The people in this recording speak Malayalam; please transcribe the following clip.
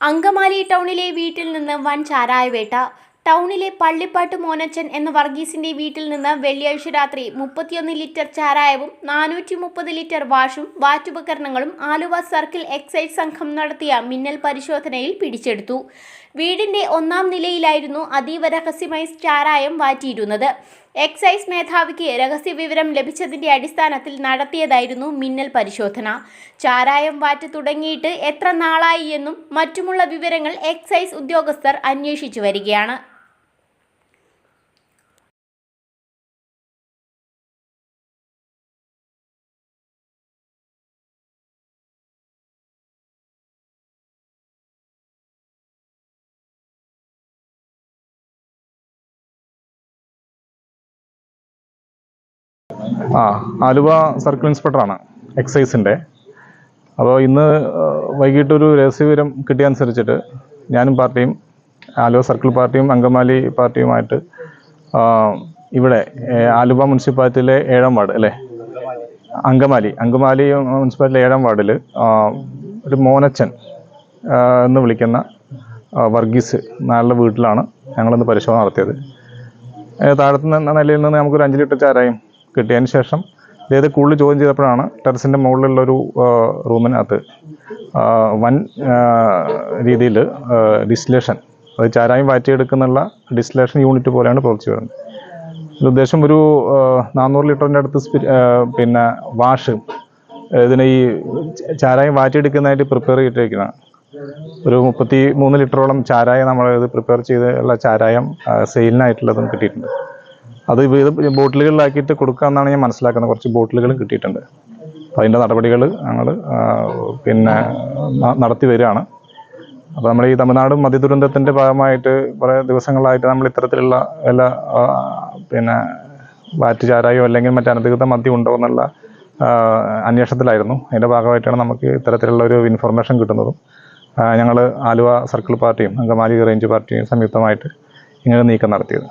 അങ്കമാലി ടൗണിലെ വീട്ടിൽ നിന്ന് വൻ ചാരായവേട്ട. ടൗണിലെ പള്ളിപ്പാട്ട് മോനച്ചൻ എന്ന വർഗീസിന്റെ വീട്ടിൽ നിന്ന് വെള്ളിയാഴ്ച രാത്രി മുപ്പത്തിയൊന്ന് ലിറ്റർ ചാരായവും നാനൂറ്റി മുപ്പത് ലിറ്റർ വാഷും വാറ്റുപകരണങ്ങളും ആലുവ സർക്കിൾ എക്സൈസ് സംഘം നടത്തിയ മിന്നൽ പരിശോധനയിൽ പിടിച്ചെടുത്തു. വീടിന്റെ ഒന്നാം നിലയിലായിരുന്നു അതീവ രഹസ്യമായി ചാരായം വാറ്റിയിരുന്നത്. എക്സൈസ് മേധാവിക്ക് രഹസ്യവിവരം ലഭിച്ചതിന്റെ അടിസ്ഥാനത്തിൽ നടത്തിയതായിരുന്നു മിന്നൽ പരിശോധന. ചാരായം വാറ്റ് തുടങ്ങിയിട്ട് എത്ര നാളായി എന്നും മറ്റുമുള്ള വിവരങ്ങൾ എക്സൈസ് ഉദ്യോഗസ്ഥർ അന്വേഷിച്ചു വരികയാണ്. ആ ആലുവ സർക്കിൾ ഇൻസ്പെക്ടറാണ് എക്സൈസിന്റെ. അപ്പോൾ ഇന്ന് വൈകിട്ടൊരു രഹസ്യവിവരം കിട്ടിയ അനുസരിച്ചിട്ട് ഞാനും പാർട്ടിയും ആലുവ സർക്കിൾ പാർട്ടിയും അങ്കമാലി പാർട്ടിയുമായിട്ട് ഇവിടെ ആലുവ മുനിസിപ്പാലിറ്റിയിലെ ഏഴാം വാർഡ് അല്ലേ? അങ്കമാലി. അങ്കമാലി മുനിസിപ്പാലിറ്റിയിലെ ഏഴാം വാർഡിൽ ഒരു മോനച്ചൻ എന്ന് വിളിക്കുന്ന വർഗീസ് നാളെ വീട്ടിലാണ് ഞങ്ങളിന്ന് പരിശോധന നടത്തിയത്. താഴത്തുനിന്ന് നിന്ന് നിലയിൽ നിന്ന് നമുക്കൊരു അഞ്ച് ലിറ്റർ ചാരായം കിട്ടിയതിന് ശേഷം ഇതേത് കൂടുതൽ ചോദ്യം ചെയ്തപ്പോഴാണ് ടെറസിന്റെ മുകളിലുള്ളൊരു റൂമിനകത്ത് വൻ രീതിയിൽ ഡിസ്റ്റിലേഷൻ അത് ചാരായം വാറ്റിയെടുക്കുന്നുള്ള ഡിസ്റ്റിലേഷൻ യൂണിറ്റ് പോലെയാണ് പ്രവർത്തിച്ചു വരുന്നത്. ഉദ്ദേശം ഒരു നാനൂറ് ലിറ്ററിന്റെ അടുത്ത് പിന്നെ വാഷ് ഇതിനെ ഈ ചാരായം വാറ്റിയെടുക്കുന്നതായിട്ട് പ്രിപ്പയർ ചെയ്തിരിക്കുന്ന ഒരു മുപ്പത്തി മൂന്ന് ലിറ്ററോളം ചാരായം നമ്മൾ ഇത് പ്രിപ്പയർ ചെയ്തുള്ള ചാരായം സെയിലിനായിട്ടുള്ളതും കിട്ടിയിട്ടുണ്ട്. അത് ഇത് ബോട്ടിലുകളിലാക്കിയിട്ട് കൊടുക്കാമെന്നാണ് ഞാൻ മനസ്സിലാക്കുന്നത്. കുറച്ച് ബോട്ടിലുകളും കിട്ടിയിട്ടുണ്ട്. അപ്പോൾ അതിന്റെ നടപടികൾ ഞങ്ങൾ പിന്നെ നടത്തി വരികയാണ്. അപ്പോൾ നമ്മൾ ഈ തമിഴ്നാട് മദ്യദുരന്തത്തിന്റെ ഭാഗമായിട്ട് കുറേ ദിവസങ്ങളായിട്ട് നമ്മൾ ഇത്തരത്തിലുള്ള എല്ലാ പിന്നെ വാറ്റ് ചാരായോ അല്ലെങ്കിൽ മറ്റ് അനധികൃത മദ്യം ഉണ്ടോ എന്നുള്ള അന്വേഷണത്തിലായിരുന്നു. അതിന്റെ ഭാഗമായിട്ടാണ് നമുക്ക് ഇത്തരത്തിലുള്ള ഒരു ഇൻഫർമേഷൻ കിട്ടുന്നതും. ഞങ്ങൾ ആലുവ സർക്കിൾ പാർട്ടിയും അങ്കമാലി റേഞ്ച് പാർട്ടിയും സംയുക്തമായിട്ട് ഇങ്ങനെ നീക്കം നടത്തിയത്.